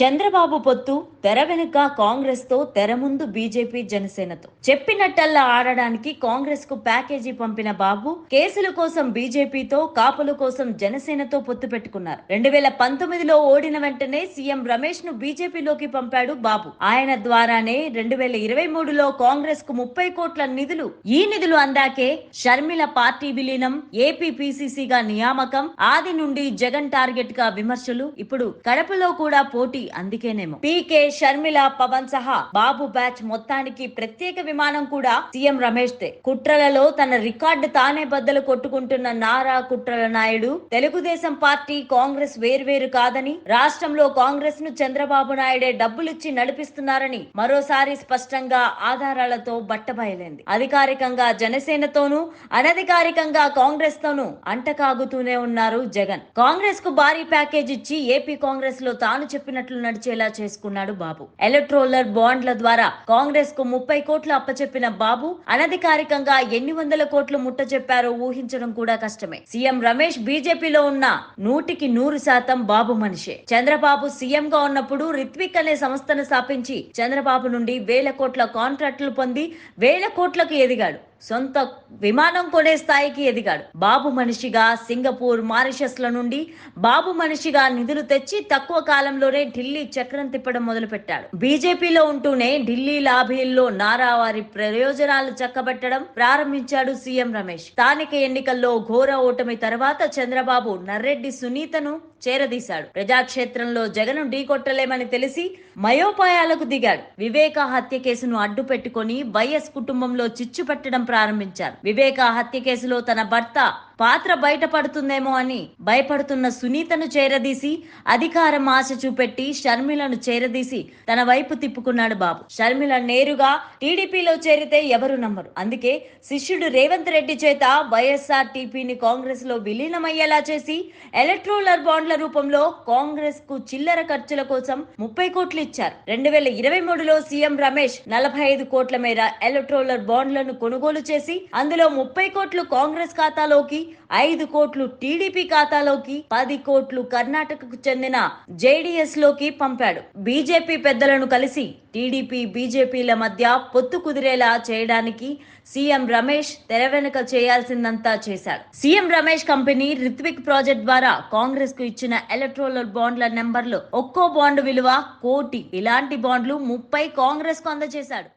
చంద్రబాబు పొత్తు తెర వెనుక కాంగ్రెస్తో తెర ముందు బీజేపీ జనసేనతో. చెప్పినట్టల్లా ఆడడానికి కాంగ్రెస్కు ప్యాకేజీ పంపిన బాబు కేసుల కోసం బీజేపీతో కాపుల కోసం జనసేనతో పొత్తు పెట్టుకున్నారు. రెండు వేల పంతొమ్మిదిలో ఓడిన వెంటనే సీఎం రమేష్ను బీజేపీలోకి పంపాడు బాబు. ఆయన ద్వారానే రెండు వేల ఇరవై మూడులో కాంగ్రెస్కు ముప్పై కోట్ల నిధులు ఈ నిధులు అందాకే షర్మిల పార్టీ విలీనం ఏపీ పిసిసిగా నియామకం ఆది నుండి జగన్ టార్గెట్గా విమర్శలు ఇప్పుడు కడపలో కూడా పోటీ అందుకేనేమో. పీకే షర్మిల పవన్ సహా బాబు బ్యాచ్ మొత్తానికి ప్రత్యేక విమానం కూడా సీఎం రమేష్ దే. కుట్రలలో తన రికార్డు తానే బద్దలు కొట్టుకుంటున్న నారా కుట్రల నాయుడు తెలుగుదేశం పార్టీ కాంగ్రెస్ వేర్వేరు కాదని రాష్ట్రంలో కాంగ్రెస్ను చంద్రబాబు నాయుడే డబ్బులిచ్చి నడిపిస్తున్నారని మరోసారి స్పష్టంగా ఆధారాలతో బట్టబయలైంది. అధికారికంగా జనసేనతోనూ అనధికారికంగా కాంగ్రెస్ తోనూ అంటకాగుతూనే ఉన్నారు జగన్. కాంగ్రెస్కు భారీ ప్యాకేజ్ ఇచ్చి ఏపీ కాంగ్రెస్లో తాను చెప్పినట్లు నడిచేలా చేసుకున్నాడు బాబు. ఎలక్ట్రోలర్ బాండ్ల ద్వారా కాంగ్రెస్కు ముప్పై కోట్లు అప్పచెప్పిన బాబు అనధికారికంగా ఎన్ని వందల కోట్లు ముట్ట చెప్పారో ఊహించడం కూడా కష్టమే. సీఎం రమేష్ బీజేపీలో ఉన్న నూటికి నూరు శాతం బాబు మనిషే. చంద్రబాబు సీఎం గా ఉన్నప్పుడు రిత్విక్ అనే సంస్థను స్థాపించి చంద్రబాబు నుండి వేల కోట్ల కాంట్రాక్టులు పొంది వేల కోట్లకు ఎదిగాడు. సొంత విమానం కొనే స్థాయికి ఎదిగాడు. బాబు మనిషిగా సింగపూర్ మారిషస్ల నుండి బాబు మనిషిగా నిధులు తెచ్చి తక్కువ కాలంలోనే ఢిల్లీ చక్రం తిప్పడం మొదలుపెట్టాడు. బీజేపీలో ఉంటూనే ఢిల్లీ లాబీల్లో నారా వారి ప్రయోజనాలు చక్కబెట్టడం ప్రారంభించాడు సీఎం రమేష్. స్థానిక ఎన్నికల్లో ఘోర ఓటమి తర్వాత చంద్రబాబు నర్రెడ్డి సునీతను చేరదీశాడు. ప్రజాక్షేత్రంలో జగన్ ఢీకొట్టలేమని తెలిసి మయోపాయాలకు దిగాడు. వివేక హత్య కేసును అడ్డు పెట్టుకుని వైఎస్ కుటుంబంలో చిచ్చు పెట్టడం ప్రారంభించారు. వివేక హత్య కేసులో తన భర్త పాత్ర బయటపడుతుందేమో అని భయపడుతున్న సునీతను చేరదీసి అధికారం ఆశ చూపెట్టి షర్మిలను చేరదీసి తన వైపు తిప్పుకున్నాడు బాబు. షర్మిల నేరుగా టీడీపీలో చేరితే ఎవరు నమ్మరు. అందుకే శిష్యుడు రేవంత్ రెడ్డి చేత వైఎస్ఆర్ టీపీని కాంగ్రెస్లో విలీనమయ్యేలా చేసి ఎలక్ట్రోలర్ బాండ్ల రూపంలో కాంగ్రెస్కు చిల్లర ఖర్చుల కోసం ముప్పై కోట్లు ఇచ్చారు. రెండు వేల ఇరవై మూడులో సీఎం రమేష్ నలభై ఐదు కోట్ల మేర ఎలక్ట్రోలర్ బాండ్లను కొనుగోలు చేసి అందులో ముప్పై కోట్లు కాంగ్రెస్ ఖాతాలోకి ఐదు కోట్లు టీడీపీ ఖాతాలోకి పది కోట్లు కర్ణాటకకు చెందిన జేడీఎస్లోకి పంపాడు. బీజేపీ పెద్దలను కలిసి టీడీపీ బీజేపీల మధ్య పొత్తు కుదిరేలా చేయడానికి సీఎం రమేష్ తెర వెనుక చేయాల్సిందంతా చేశాడు. CM Ramesh company Rithwik project ద్వారా కాంగ్రెస్కు ఇచ్చిన ఎలక్ట్రోలర్ బాండ్ల నెంబర్లు ఒక్కో బాండ్ విలువ కోటి. ఇలాంటి బాండ్లు ముప్పై కాంగ్రెస్కు అందజేశాడు.